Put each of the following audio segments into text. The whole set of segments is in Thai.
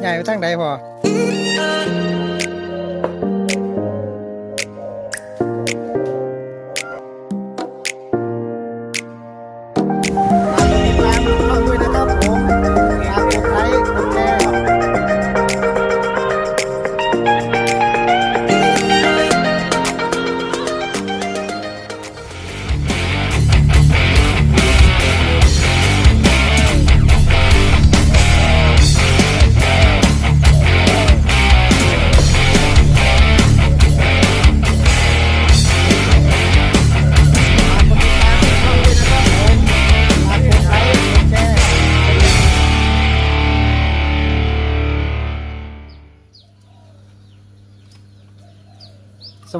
ใหญ่ไปทางใดพอ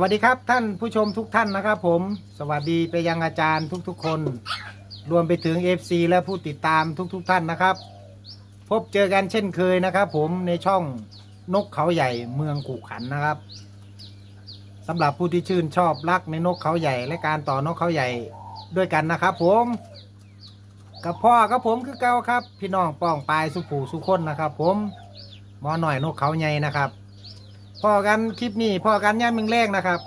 วัสดีครับท่านผู้ชมทุกท่านนะครับผมสวัสดีไปยังอาจารย์ทุกๆ คน รวมไปถึง FC และผู้ติดตามทุกๆท่านนะครับ พบเจอกันเช่นเคยนะครับ ผมในช่องนกเขาใหญ่เมืองกุขันนะครับสำหรับผู้ที่ชื่นชอบรักในนกเขาใหญ่ และการต่อนกเขาใหญ่ด้วยกันนะครับ ผมกับพ่อกับผมคือเก่าครับ พี่น้องป้องปลายสุขูสุคนนะครับ ผมหมอหน่อยนกเขาใหญ่นะครับ พอกันคลิปนี้พอกันย่ามมึงแรกนะครับ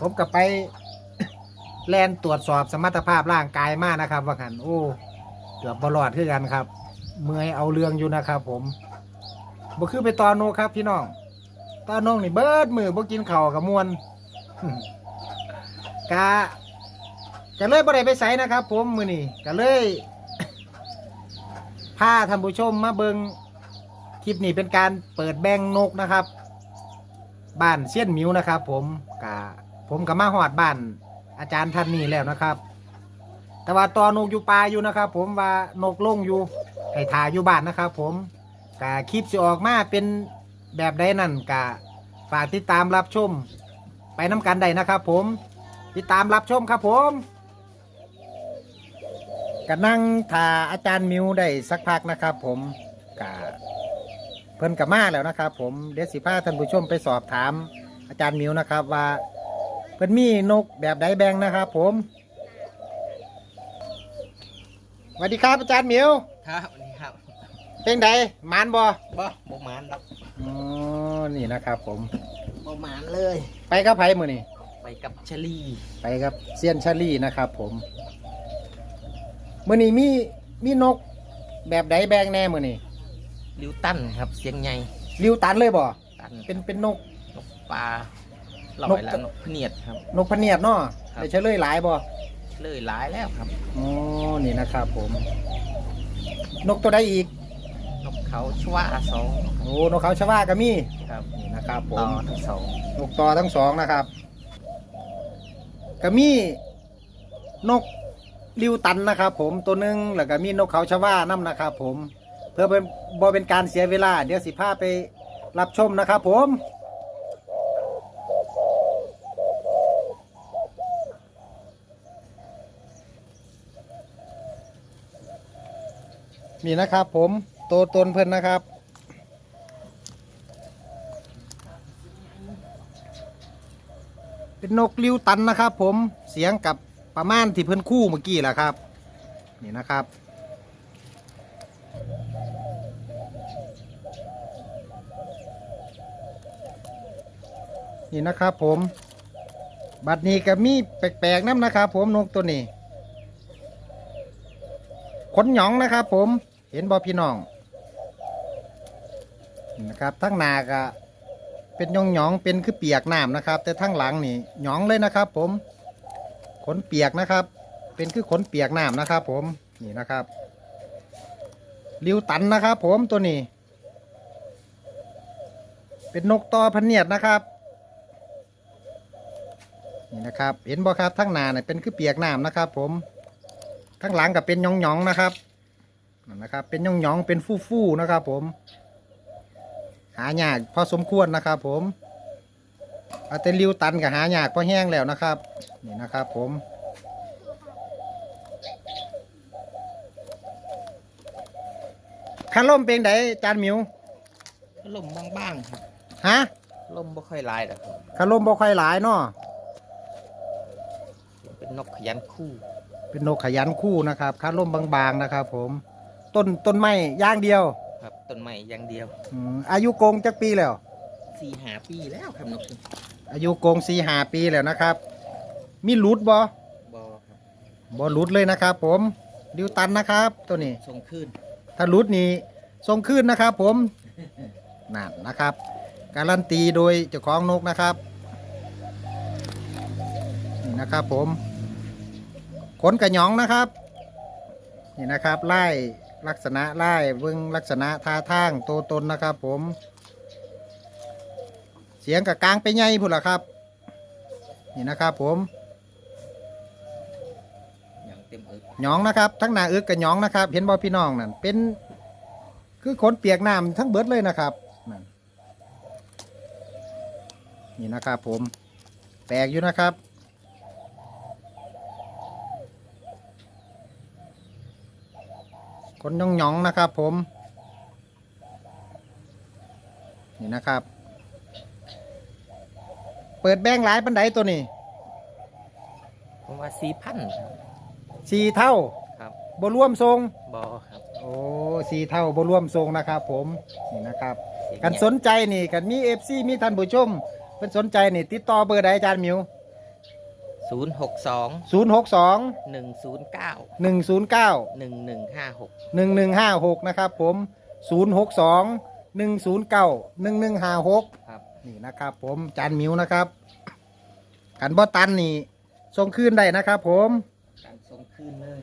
ผมกลับไป แลนตรวจสอบสมรรถภาพร่างกายมากนะครับว่ากันโอ้เกือบบลอดขึ้นกันครับ เมื่อยเอาเรื่องอยู่นะครับ ผมบ่คือไปตอนโนครับ พี่น้องตอนนงนี่เบิดมือบ่กินเข้ากับมวนกะก็เลยบ่ได้ไปใส่นะครับ ผมมือนี่ก็เลยพาท่านผู้ชมมาเบิงคลิปนี้เป็นการเปิดแบงนกนะครับ บ้านเซียนมิวนะครับ ผมกะผมกับมาหอดบ้าน อาจารย์ท่านนี้แล้วนะครับ แต่ว่าตอนกอยู่ป่าอยู่นะครับ ผมว่านกลงอยู่ให้ทาอยู่บ้านนะครับ ผมกะคลิปสิออกมาเป็นแบบใดนั่นกะฝากติดตามรับชม ไปน้ำกันได้นะครับ ผมติดตามรับชมครับ ผมก็นั่งทาอาจารย์มิวได้สักพักนะครับ ผมกะ เพิ่นกับมาแล้วนะครับ ผมเดี๋ยวสิพาท่านผู้ชมไปสอบถามอาจารย์หมิวนะครับว่าเพิ่นมีนกแบบใดแบงนะครับ ผมสวัสดีครับอาจารย์หมิวครับนี่ครับเป็นไดหมานบ่บ่บ่หมานดอกอ๋อนี่นะครับ ผมบ่หมานเลย ไปกับไผมือนี่ไปกับเชลีไปกับเซียนชาลี่นะครับ ผมมือนี้มีมีนกแบบใดแบงแน่มือนี่ ลิวตันครับ เสียงใหญ่ริวตันเลยบ่ตันเป็นเป็นนกนกปลาลอนกยแล้วนกพะเนียดครับ นกพะเนียดเนาะครับได้เฉลยหลายบ่เลยหลายแล้วครับอ๋อนี่นะครับผม นกตัวใดอีก นกเขาชวาสองโอ้นกเขาชวาก็มีครับนี่นะครับผต่อมทั้งสองนกต่อทั้งสองนะครับก็มีนกริวตันนะครับผมตัวหนึ่งแล้วก็มีนกเขาชวาน้ำนะครับผม เพื่อเป็นบอเป็นการเสียเวลา เดี๋ยวสิพาไปรับชมนะครับผมนี่นะครับผมตัวตนเพิ่นนะครับ เป็นนกลิ้วตันนะครับผมเสียงกับประมาณที่เพิ่นคู่เมื่อกี้แหละครับ นี่นะครับ นี่นะครับผม บัดนี้ก็มีแปลกๆน้ำนะครับผมนกตัวนี้ขนหยองนะครับผมเห็นบอพี่น้องนะครับทั้งนากะเป็นหยองหยองเป็นคือเปียกน้ำนะครับ แต่ทั้งหลังนี่หยองเลยนะครับ ผมขนเปียกนะครับ เป็นคือขนเปียกน้ำนะครับ ผมนี่นะครับริวตันนะครับ ผมตัวนี้ เป็นนกตอพันเนียดนะครับ นี่นะครับ เห็นบ่ครับทั้งหน้าเนี่ยเป็นคือเปียกน้ำนะครับ ผมทั้งหลังก็เป็นหยองหยองๆนะครับนั่นนะครับ เป็นหยองหยองๆเป็นฟู่ฟู่ๆนะครับ ผม หายากพอสมควรนะครับ ผมเอาแต่ริวตันกับหายากพอแห้งแล้วนะครับ นี่นะครับ ผมคันล่มเป็นไดจานหมิวลมบ้างๆครับฮะลมบ่ค่อยหลายดอกครับคันล่มบ่ค่อยหลายเนาะเป็ นนกขยันคู่ เป็นนกขยันคู่นะครับคันล่มบางๆนะครับ ผมต้นต้นไม้ย่างเดียวครับตต้นไม้อย่างเดียวอืมอายุกรงจักปีแล้ว สี่หาปีแล้วครับนกอายุกรงสี่หาปีแล้วนะครับ มีหลุดบ่บอครับบ่หลุดเลยนะครับ ผมดิวตันนะครับ ตัวนี้ ทรงขึ้นถ้าหลุดนี่ทรงขึ้นนะครับผมนั่นนะครับ การันตีโดยเจ้าของนกนะครับนี่นะครับผม ขนกระยองนะครับ นี่นะครับไล่ลักษณะไล่เบิ้งลักษณะท่าทางตัวตนนะครับ ผม เสียงกับกลางไปไงพุ่นละครับ นี่นะครับผมย่างเต็มเอิกหยองนะครับ ทั้งหน้าอึกกับหยองนะครับ เห็นบ่พี่น้องนั่นเป็นคือขนเปียกน้ำทั้งเบิดเลยนะครับนั่นนี่นะครับผม แปลกอยู่นะครับ คนย่องหยองๆนะครับ ผม นี่นะครับ เปิดแบงค์หลายปันไดตัวนี้ผมว่าสี่พันสี่เท่าครับบรวมทรงบอครับโอ้สีเท่าบรวมทรงนะครับ ผมนี่นะครับเสียงกันสนใจนี่กันมีเอฟซีมีท่านผู้ชมเป็นสนใจนี่ติดต่อเบอร์ใดอาจารย์หมิว ศูนย์หกสอง0 6 2หนึ่งศูนย์เก้า1 0 9หนึ่งหนึ่งห้าหก1 1 5 6นะครับผม0 6 2 1 0 9 1 1 5 6ครับนี่นะครับผมอาจารย์หมิวนะครับกันบอตันนี่ส่งคืนได้นะครับผมการทรงขึ้นเลย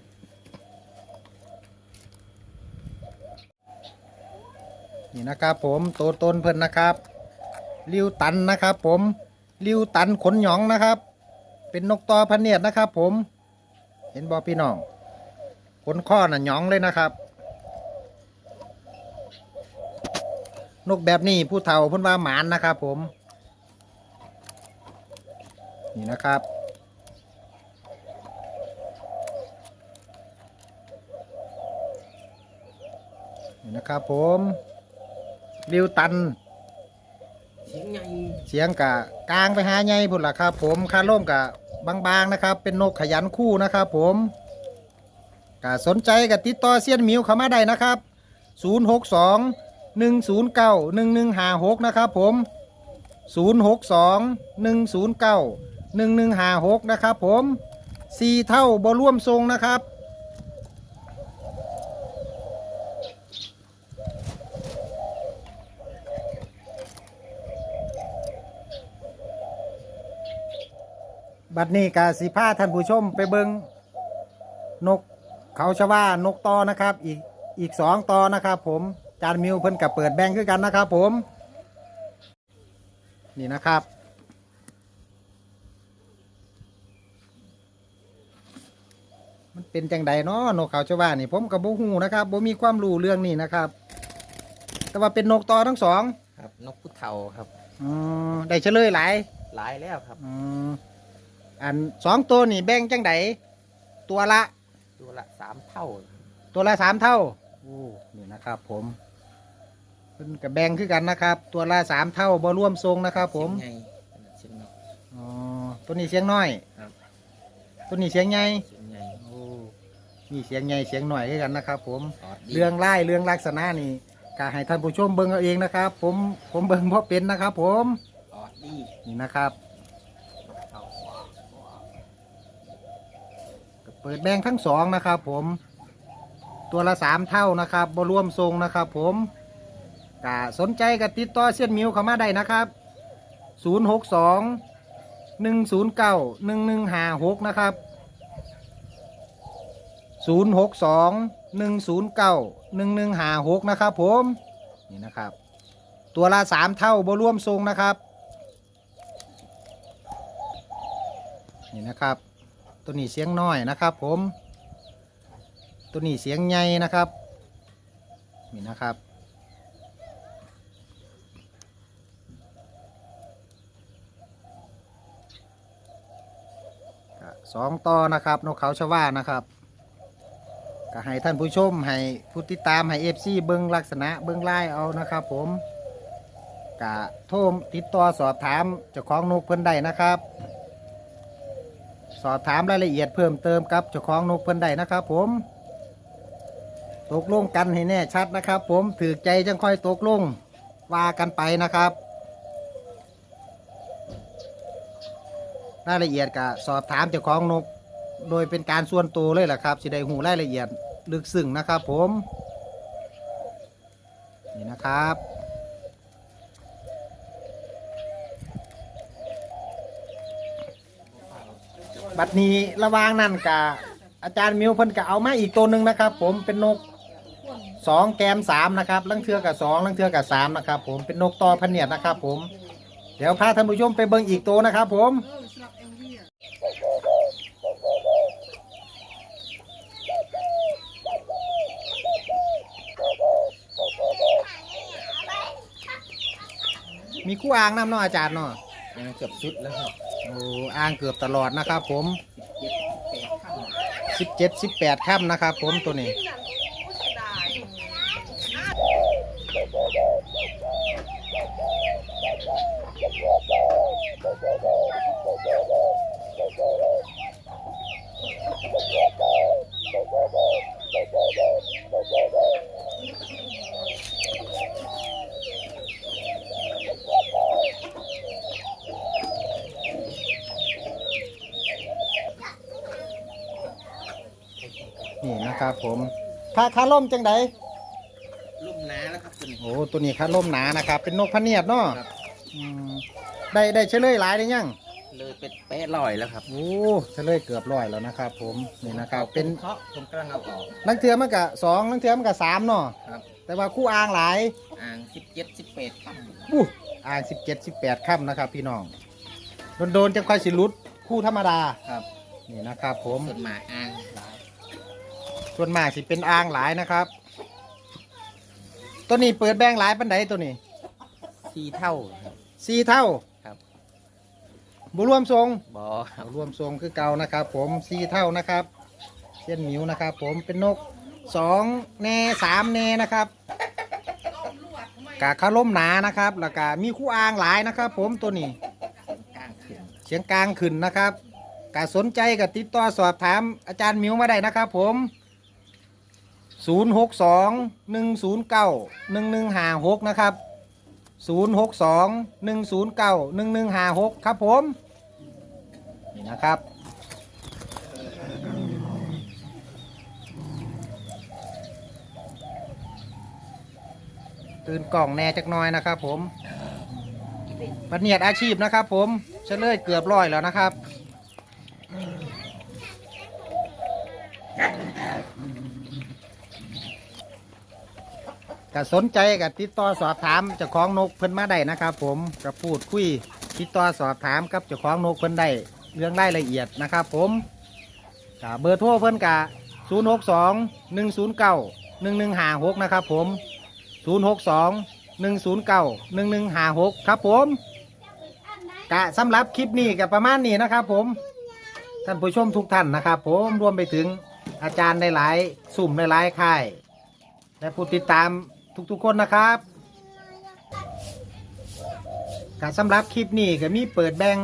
นี่นะครับผมตัวตนเพิ่นนะครับริวตันนะครับผมริวตันขนหยองนะครับ เป็นนกตอพันเนียดนะครับ ผม เห็นบอพี่น้องขนข้อน่ะหยองเลยนะครับ นกแบบนี้ผู้เฒ่าพิ่นว่าหมานนะครับ ผม นี่นะครับนี่นะครับผมริวตันเสียงใหญ่ เสียงกะกลางไปหาใหญ่พุ่นล่ะครับ ผมคาร่มกะบางๆนะครับ เป็นนกขยันคู่นะครับ ผมกะสนใจกับติดต่อเซียนหมิวเข้ามาได้นะครับ 062 109 1156 นะครับผม 062 109 1156 นะครับผมสี่เท่าบ่ร่วมทรงนะครับ บัดนี้กาสิพาท่านผู้ชมไปเบิงนกเขาชว่านกตอนะครับ อีกอีกสองตอนะครับ ผมจานมิวเพิ่นกับเปิดแบงค์คือกันนะครับ ผม นี่นะครับ มันเป็นจังใดเนาะนกเขาชว่านี่ผมกับบุหูนะครับบ่มีความรู้เรื่องนี้นะครับ แต่ว่าเป็นนกตอทั้งสองครับ นกผู้เฒ่าครับอมได้เฉลยหลายหลายแล้วครับ อืม อันสองตัวนี่แบ่งจังไดตัวละ ตัวละสามเท่า ตัวละสามเท่าโอ้นี่นะครับ ผมเป็นกับแบ่งคือกันนะครับ ตัวละสามเท่าบ่ร่วมทรงนะครับ ผมเสียงใหญ่เสียงใหญ่อ๋อตัวนี้เสียงน้อยครับ ตัวนี้เสียงใหญ่เสียงใหญ่โอ้มีเสียงใหญ่เสียงหน่อยคือกันนะครับ ผมออดดีเรื่องไล่เรื่องลักษณะนี่ก็ให้ท่านผู้ชมเบิ่งเอาเองนะครับ ผมผมเบิ่งเพราะเป็นนะครับ ผมออดดีนี่นะครับ นกเขา เปิดแบงทั้งสองนะครับผม ตัวละสามเท่านะครับบรวมทรงนะครับผมกะสนใจกับติดต่อเส้นมิวเข้ามาได้นะครับศูนย์หกสองหนึ่งศูนย์เก้าหนึ่งหนึ่งห้าหกนะครับศูนย์หกสองหนึ่งศูนย์เก้าหนึ่งหนึ่งห้าหกนะครับผม นี่นะครับ ตัวละสามเท่าบรวมทรงนะครับ นี่นะครับ ตัวนี้เสียงน้อยนะครับ ผม ตัวนี้เสียงใหญ่นะครับนี่นะครับ สองต่อนะครับนกเขาชว่านะครับก็ให้ท่านผู้ชมให้ผู้ติดตามให้เอฟซีเบิ้งลักษณะเบิ้งไล่เอานะครับ ผมก็โทรติดต่อสอบถามเจ้าของนกเพิ่นได้นะครับ สอบถามรายละเอียดเพิ่มเติมกับเจ้าของนกเพิ่นได้นะครับ ผม ตกลงกันให้แน่ชัดนะครับ ผมถือใจจังค่อยตกลงว่ากันไปนะครับ รายละเอียดก็สอบถามเจ้าของนก โดยเป็นการส่วนตัวเลยแหละครับสิได้หูรายละเอียดลึกซึ้งนะครับ ผมนี่นะครับ บัดนี้ระหวางนั่นกะอาจารย์มิวเพิ่นก็เอามาอีกตัวหนึ่งนะครับ ผมเป็นนกสองแกมสามนะครับลังเทือกับสองลังเทือกับสามนะครับ ผมเป็นนกตอพะเนียดนะครับ ผม เดี๋ยวพาท่านผู้ชมไปเบิ่งอีกตัวนะครับ ผมมีคู่อ่างน้ำเนาะอาจารย์เนาะเกือบสุดแล้วครับ โอ้อ้างเกือบตลอดนะครับผมสิบเจ็ดสิบแปดค่ำนะครับผมตัวนี้ ผมค่าค่าล่มจังไดลุ่มน้าแล้วครับตัวนี้โอ้ตัวนี้ค่าล่มหนานะครับ เป็นนกพะเนียดเนาะครับอืมได้ได้เฉลยหลายได้ยังเลยเป็ดเป๊ะลอยแล้วครับโอ้เฉลยเกือบร้อยแล้วนะครับ ผมนี่นะครับ เป็นเคาะผมกำลังเอาออกลังเทือมันกับสองลังเทือมันกับสามเนาะครับ แต่ว่าคู่อ่างหลายอ่างสิบเจ็ดสิบแปดข้างอู้อ่างสิบเจ็ดสิบแปดค่ำนะครับ พี่น้องโดนๆจังค่อยสิรุดคู่ธรรมดาครับ นี่นะครับ ผมส่วนหมาอ่างหลาย ส่วนมากสิเป็นอ่างหลายนะครับ ตัวนี้เปิดแบงหลายปันไดตัวนี้สี่เท่าครับ สี่เท่าครับ บุรวมทรงบอครับรวมทรงคือเก่านะครับ ผมสี่เท่านะครับ เส้นหมิวนะครับ ผมเป็นนกสองแน่สามแน่นะครับกาคาล่มหนานะครับแล้วก็มีคู่อ่างหลายนะครับ ผมตัวนี้กลางขึ้นเสียงกลางขึ้นนะครับกาสนใจกับติดต่อสอบถามอาจารย์หมิวมาได้นะครับ ผม 0 6 2 1 0 9 1 1 5 6นะครับ0 6 2 1 0 9 1 1 5 6ครับผมนี่นะครับตื่นกล่องแน่จักน้อยนะครับ ผมปฏิเนียดอาชีพนะครับ ผมเฉลยเกือบร้อยแล้วนะครับ ก็สนใจกับติดต่อสอบถามเจ้าของนกเพิ่นมาได้นะครับ ผมกับพูดคุยติดต่อสอบถามกับเจ้าของนกเพิ่นได้เรื่องรายละเอียดนะครับ ผมกับเบอร์โทรเพิ่นกะ0 6 2 1 0 9 1 1 5 6นะครับผม 0 6 2 1 0 9 1 1 5 6ครับผมกะสำหรับคลิปนี้กับประมาณนี้นะครับ ผมท่านผู้ชมทุกท่านนะครับ ผมรวมไปถึงอาจารย์หลายๆสุ่มหลายๆค่ายและผู้ติดตาม ทุกๆคนนะครับการสำหรับคลิปนี้ก็มีเปิดแบ่ง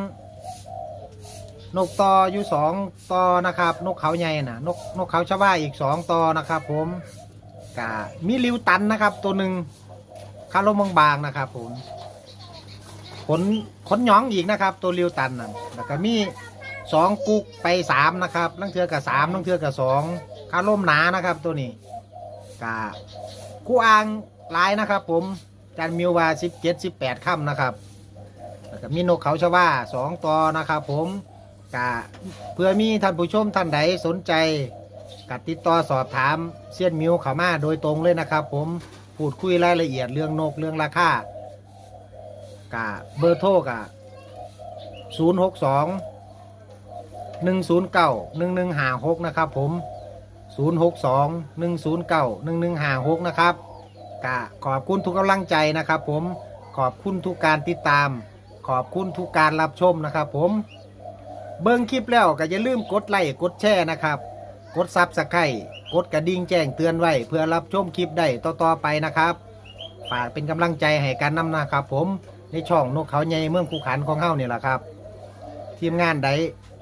นกตออยู่สองต่อนะครับ นกเขาใหญ่นะนกนกเขาชว่าอีกสองต่อนะครับ ผมกะมีริวตันนะครับ ตัวหนึ่งคาร์ลมบางๆนะครับ ผมขนขนหยองอีกนะครับ ตัวริวตันนะแล้วก็มีสองกุกไปสามนะครับลังเทือกับสามลังเทือกับสองคาร์ลมหนานะครับ ตัวนี้กา คู่อ่างหลายนะครับ ผมจานมิวว่าสิบเจ็ดสิบแปดค่ำนะครับแล้วก็มีนกเขาชวาสองตัวนะครับ ผมกาเพื่อมีท่านผู้ชมท่านใดสนใจกัดติดต่อสอบถามเซียนมิวเขามาโดยตรงเลยนะครับ ผมพูดคุยรายละเอียดเรื่องนกเรื่องราคากาเบอร์โทรกะศูนย์หกสองหนึ่งศูนย์เก้าหาหกนะครับผม 062 109 1156 นะครับกะขอบคุณทุกกำลังใจนะครับ ผมขอบคุณทุกการติดตาม ขอบคุณทุกการรับชมนะครับผม เบิ่งคลิปแล้วก็อย่าลืมกดไลค์กดแชร์นะครับ กดซับสไครต์กดกระดิ่งแจ้งเตือนไว้ เพื่อรับชมคลิปได้ต่อๆไปนะครับฝากเป็นกำลังใจให้กันนำนะครับ ผมในช่องนกเขาใหญ่เมืองคูขันของเฮานี่แหละครับ ทีมงานใด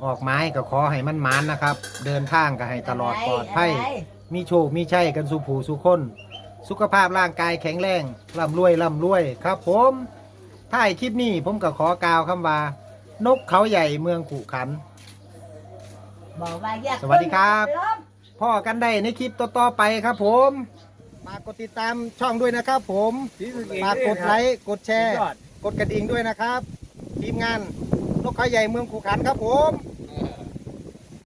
ออกไม้ก็ขอให้มันหมานนะครับ เดินทางก็ให้ตลอดปลอดภัยมีโชคมีชัยกันสุผูสุคน สุขภาพร่างกายแข็งแรงร่ำรวยร่ำรวยครับ ผมท้ายคลิปนี้ผมก็ขอกล่าวคำว่า นกเขาใหญ่เมืองขู่ขัน บอกว่าอยากสวัสดีครับล้มพ่อกันได้ในคลิปต่อๆไปครับ ผมฝากกดติดตามช่องด้วยนะครับ ผมฝากกดไลค์กดแชร์ กดกระดิ่งด้วยนะครับ ทีมงานนกเขาใหญ่เมืองขู่ขันครับผม